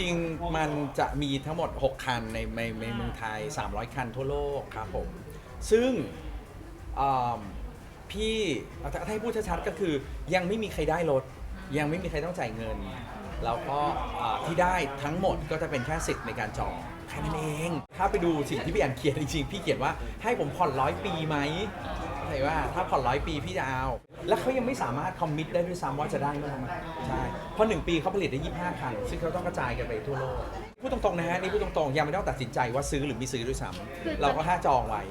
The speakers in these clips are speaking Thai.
ริง ๆ มันจะมีทั้งหมด 6 คันในในในเมืองไทย 300 คันทั่วโลกครับผม ซึ่งอ่าพี่ถ้าให้พูดชัดๆก็คือยังไม่มีใครได้รถ ยังไม่มีใครต้องจ่ายเงิน แล้วก็อ่าที่ได้ทั้งหมดก็จะเป็นแค่สิทธิ์ในการจองแค่นั้นเอง ถ้าไปดูสิ่งที่พี่แอนเขียนจริงๆ พี่เขียนว่าให้ผมผ่อนร้อยปีไหมเข้า ใจว่าถ้าผ่อนร้อยปีพี่จะเอา แล้วเขายังไม่สามารถคอมมิตได้ด้วยซ้ำว่าจะได้เมื่อไหร่ใช่เพราะหนึ่งปีเขาผลิตได้ 25 คัน ซึ่งเขาต้องกระจายกันไปทั่วโลกพูดตรงๆนะฮะนี่พูดตรงๆยังไม่ต้องตัดสินใจว่าซื้อหรือไม่ซื้อด้วยซ้ำเราก็แค่จองไว้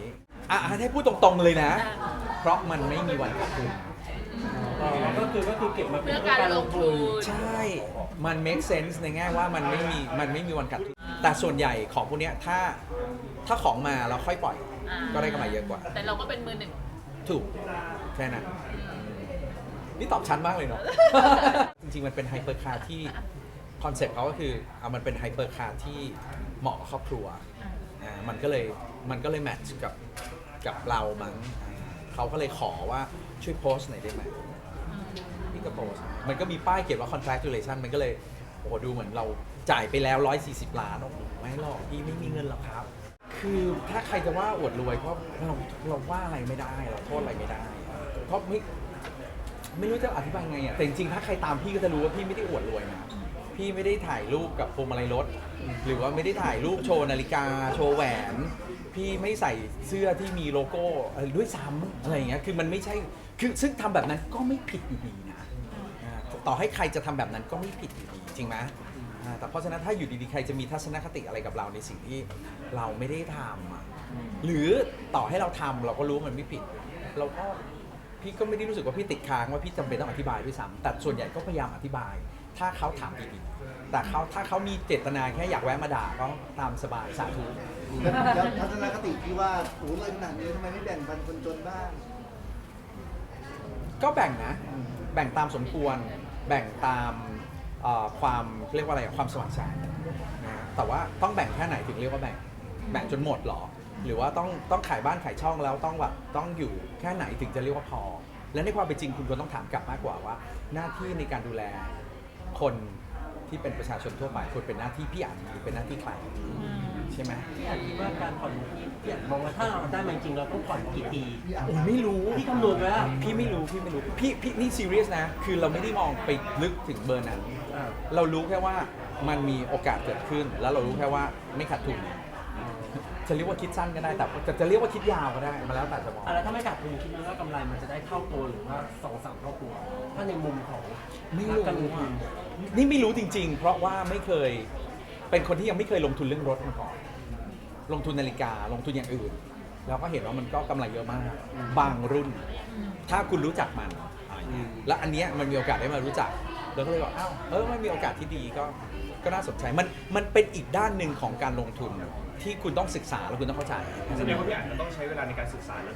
อะให้พูดตรงๆเลยนะ เพราะมันไม่มีวันขาดทุนอ๋อก็คือก็คือเก็บมาเป็นเพื่อการลงทุนใช่ มัน make sense ในแง่ว่ามันไม่มีมันไม่มีวันขาดทุนแต่ส่วนใหญ่ของพวกเนี้ยถ้าถ้าของมาแล้วค่อยปล่อยอ่าก็ได้กำไรเยอะกว่า แต่เราก็เป็นมือหนึ่ง ถูกแค่นั้นนี่ตอบชัดมากเลยเนาะ จริง ๆ มันเป็นไฮเปอร์คาร์ที่คอนเซ็ปต์เขาก็คือเอามันเป็นไฮเปอร์คาร์ที่เหมาะกับครอบครัวอ่ามันก็เลยมันก็เลยแมทช์กับกับเรามั้งอ่าเขาก็เลยขอว่าช่วยโพสต์หน่อยได้ไหมพี่ก็โพสต์มันก็มีป้ายเขียนว่า congratulation มันก็เลย โอ้โหดูเหมือนเราจ่ายไปแล้ว 140 ล้านโอ้โหไม่หรอกพี่ไม่มีเงินหรอกครับ คือถ้าใครจะว่าอวดรวยก็เราเราว่าอะไรไม่ได้เราโทษอะไรไม่ได้เพราะไม่ไม่รู้จะอธิบายไงอะแต่จริงๆถ้าใครตามพี่ก็จะรู้ว่าพี่ไม่ได้อวดรวยนะพี่ไม่ได้ถ่ายรูปกับพวงมาลัยรถ หรือว่าไม่ได้ถ่ายรูปโชว์นาฬิกา โชว์แหวน พี่ไม่ใส่เสื้อที่มีโลโก้อะไรด้วยซ้ำอะไรอย่างเงี้ยคือมันไม่ใช่คือซึ่งทำแบบนั้นก็ไม่ผิดอยู่ดีนะต่อให้ใครจะทำแบบนั้นก็ไม่ผิดอยู่ดีจริงไหม อ่าแต่เพราะฉะนั้นถ้าอยู่ดีๆ ใครจะมีทัศนคติอะไรกับเราในสิ่งที่เราไม่ได้ทำอะหรือต่อให้เราทำเราก็รู้ว่ามันไม่ผิด เราก็พี่ก็ไม่ได้รู้สึกว่าพี่ติดค้างว่าพี่จำเป็นต้องอธิบายด้วยซ้ำแต่ส่วนใหญ่ก็พยายามอธิบาย ถ้าเขาถามดีๆแต่เขาถ้าเขามีเจตนาแค่อยากแวะมาด่าก็ตามสบายสาธุ แล้วทัศนคติที่ว่าโอ้เลยขนาดนี้ทำไมไม่แบ่งปันคนจนบ้าง ก็แบ่งนะ แบ่งตามสมควร แบ่งตามเอ่อ ความเรียกว่าอะไรความสมัครใจนะแต่ว่าต้องแบ่งแค่ไหนถึงเรียกว่าแบ่งแบ่งจนหมดเหรอ หรือว่าต้องต้องขายบ้านขายช่องแล้วต้องแบบต้องอยู่แค่ไหนถึงจะเรียกว่าพอ และในความเป็นจริงคุณควรต้องถามกลับมากกว่าว่า หน้าที่ในการดูแลคน ที่เป็นประชาชนทั่วไปควรเป็นหน้าที่พี่อ่านหรือเป็นหน้าที่ใครใช่ไหมพี่อยากคิดว่าการผ่อนที่พี่อยากมองว่าถ้าเราได้มาจริงๆเราต้องผ่อนกี่ปีโอ้ยไม่รู้พี่คำนวณไว้ว่าพี่ไม่รู้พี่ไม่รู้พี่พี่นี่ซีเรียสนะ คือเราไม่ได้มองไปลึกถึงเบอร์นั้นอ่าเรารู้แค่ว่ามันมีโอกาสเกิดขึ้น แล้วเรารู้แค่ว่าไม่ขาดทุนจะเรียกว่าคิดสั้นก็ได้แต่จะจะเรียกว่าคิดยาวก็ได้มาแล้วแต่จะมองอะไรถ้าไม่ขาดทุนคิดว่า กำไรมันจะได้เท่าตัวหรือว่าสองสามเท่าตัว ถ้าในมุมของไม่นัรู้กการลงทุอะนนี่ไม่รู้จริง ๆ เพราะว่าไม่เคย เป็นคนที่ยังไม่เคยลงทุนเรื่องรถมาก่อน ลงทุนนาฬิกา ลงทุนอย่างอื่น แล้วก็เห็นว่ามันก็กำไรเยอะมาก บางรุ่น ถ้าคุณรู้จักมันอะไรเงี้ยแล้วอันเนี้ยมันมีโอกาสได้มารู้จัก แล้วก็เลยบอกอ้าว เออ มันมีโอกาสที่ดีก็ ก็น่าสนใจ มัน มันเป็นอีกด้านหนึ่งของการลงทุน ที่คุณต้องศึกษาแล้วคุณต้องเข้าใจ แสดงว่าพี่อาจจะต้องใช้เวลาในการศึกษาแล้ว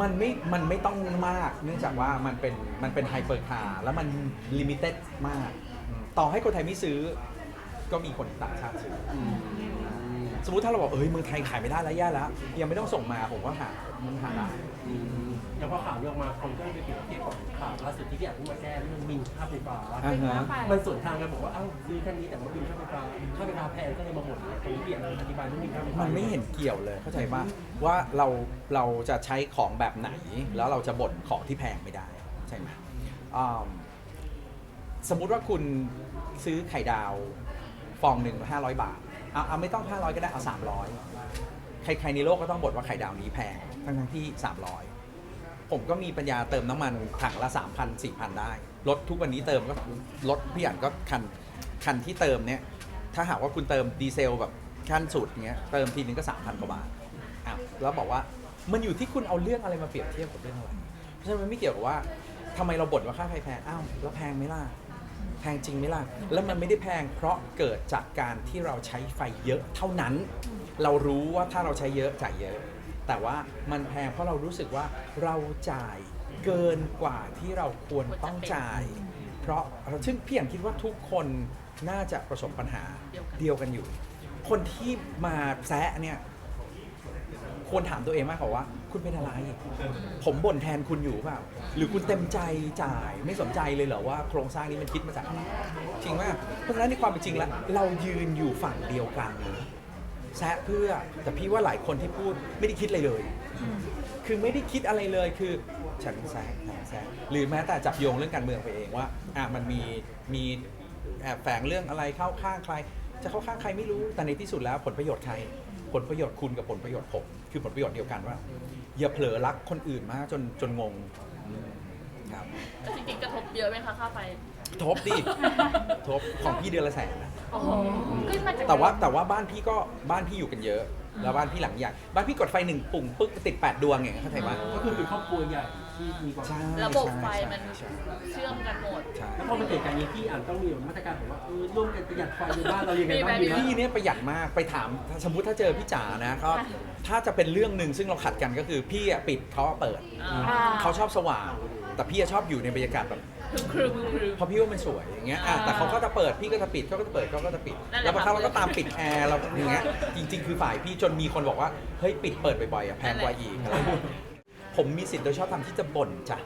มันไม่ มันไม่ต้องมาก เนื่องจากว่ามันเป็น มันเป็นไฮเปอร์คาร์แล้วมันลิมิเต็ดมาก ต่อให้คนไทยไม่ซื้อ ก็มีคนต่างชาติซื้ออ สมมุติถ้าเราบอกเอ้ยเมืองไทยขายไม่ได้แล้วแย่แล้วยังไม่ต้องส่งมาผมก็หามันหาได้ อย่างพอข่าวนี้ออกมาคนก็ไปเปรียบเทียบกับข่าวล่าสุดที่พี่อาจเพิ่งมาแก้เรื่องบินค่าไฟฟ้า อ่าฮะมันสวนทางกันบอกว่าเอ้าซื้อแค่นี้แต่ว่าบินค่าไฟฟ้าค่าไฟฟ้าแพงก็เลยมาบ่นตรงนี้พี่อาจอธิบายเรื่องบินค่าไฟฟ้ามันไม่เห็นเกี่ยวเลยเข้าใจป่ะว่าเราเราจะใช้ของแบบไหน แล้วเราจะบ่นของที่แพงไม่ได้ใช่ไหมอ่าสมมุติว่าคุณซื้อไข่ดาวฟองหนึ่งห้าร้อยบาท เอาเอาไม่ต้องห้าร้อยก็ได้เอาสามร้อยใครๆในโลกก็ต้องบ่นว่าไข่ดาวนี้แพงทั้งๆที่สามร้อยผมก็มีปัญญาเติมน้ำมันถังละสามพันสี่พันได้รถทุกวันนี้เติมก็รถพี่อ่านก็คันคันที่เติมเนี่ย ถ้าหากว่าคุณเติมดีเซลแบบขั้นสุดเงี้ยเติมทีนึงก็สามพันกว่าบาทอ้าวแล้วบอกว่ามันอยู่ที่คุณเอาเรื่องอะไรมาเปรียบเทียบกับเรื่องอะไรเพราะฉะนั้นมันไม่เกี่ยวกับว่าทำไมเราบ่นว่าค่าไฟแพงอ้าวแล้วแพงไหมล่ะ แพงจริงไหมล่ะ แล้วมันไม่ได้แพงเพราะเกิดจากการที่เราใช้ไฟเยอะเท่านั้น เรารู้ว่าถ้าเราใช้เยอะจ่ายเยอะ แต่ว่ามันแพงเพราะเรารู้สึกว่าเราจ่ายเกินกว่าที่เราควรต้องจ่าย เพราะซึ่งพี่อย่างคิดว่าทุกคนน่าจะประสบปัญหาเดียวกันอยู่ คนที่มาแซะเนี่ยควรถามตัวเองมากกว่าว่า คุณเป็นอะไร ผมบ่นแทนคุณอยู่เปล่า หรือคุณเต็มใจจ่ายไม่สนใจเลยเหรอว่าโครงสร้างนี้มันคิดมาจากอะไรจริงไหมเพราะฉะนั้นในความเป็นจริงแล้วเรายืนอยู่ฝั่งเดียวกันนะแซะเพื่อแต่พี่ว่าหลายคนที่พูดไม่ได้คิดอะไรเลย คือไม่ได้คิดอะไรเลยคือฉันแซะฉันแซะหรือแม้แต่จับโยงเรื่องการเมืองไปเองว่าอะมันมีมีแอบแฝงเรื่องอะไรเข้าข้างใคร จะเข้าข้างใครไม่รู้แต่ในที่สุดแล้วผลประโยชน์ใคร ผลประโยชน์คุณกับผลประโยชน์ผม คือผลประโยชน์เดียวกันว่า อย่าเผลอรักคนอื่นมากจนจนงงอืมครับจริงๆกระทบเยอะไหมคะค่าไฟทบดิทบของพี่เดือนละแสนนะโอ้โหขึ้นมาจากแต่ว่าแต่ว่าบ้านพี่ก็บ้านพี่อยู่กันเยอะ แล้วบ้านพี่หลังใหญ่บ้านพี่กดไฟหนึ่งปุ่มปึ๊กติดแปดดวงอย่างเงี้ยเข้าใจปะก็คือเป็นครอบครัวใหญ่ ที่มีความใช่ระบบไฟใช่มันใช่เชื่อมกันหมด ใช่แล้วพอมันเกิดการนี้พี่อ่านต้องมีมาตรการแบบว่าเออร่วมกันประหยัดไฟในบ้านเรายังไงบ้างมีดีไหมนะพี่เนี่ยประหยัดมากไปถามสมมุติถ้าเจอพี่จ๋านะก็ถ้าจะเป็นเรื่องหนึ่งซึ่งเราขัดกันก็คือพี่อะปิดเขาอะเปิด อ่า เขาชอบสว่าง แต่พี่อะชอบอยู่ในบรรยากาศแบบครึมครึมครึมเพราะพี่ว่ามันสวยอย่างเงี้ยอะอ่าแต่เขาก็จะเปิดพี่ก็จะปิดเขาก็จะเปิดเขาก็จะปิด นั่นแหละแล้วบางครั้งค่ะเราก็ตามปิดแอร์เราอย่างเงี้ยจริง ๆ คือฝ่ายพี่จนมีคนบอกว่าเฮ้ยปิดเปิดบ่อยๆอะแพงกว่าอีกอะไรอย่างเงี้ย ผมมีสิทธิ์โดยชอบทำที่จะบ่นจ้ะ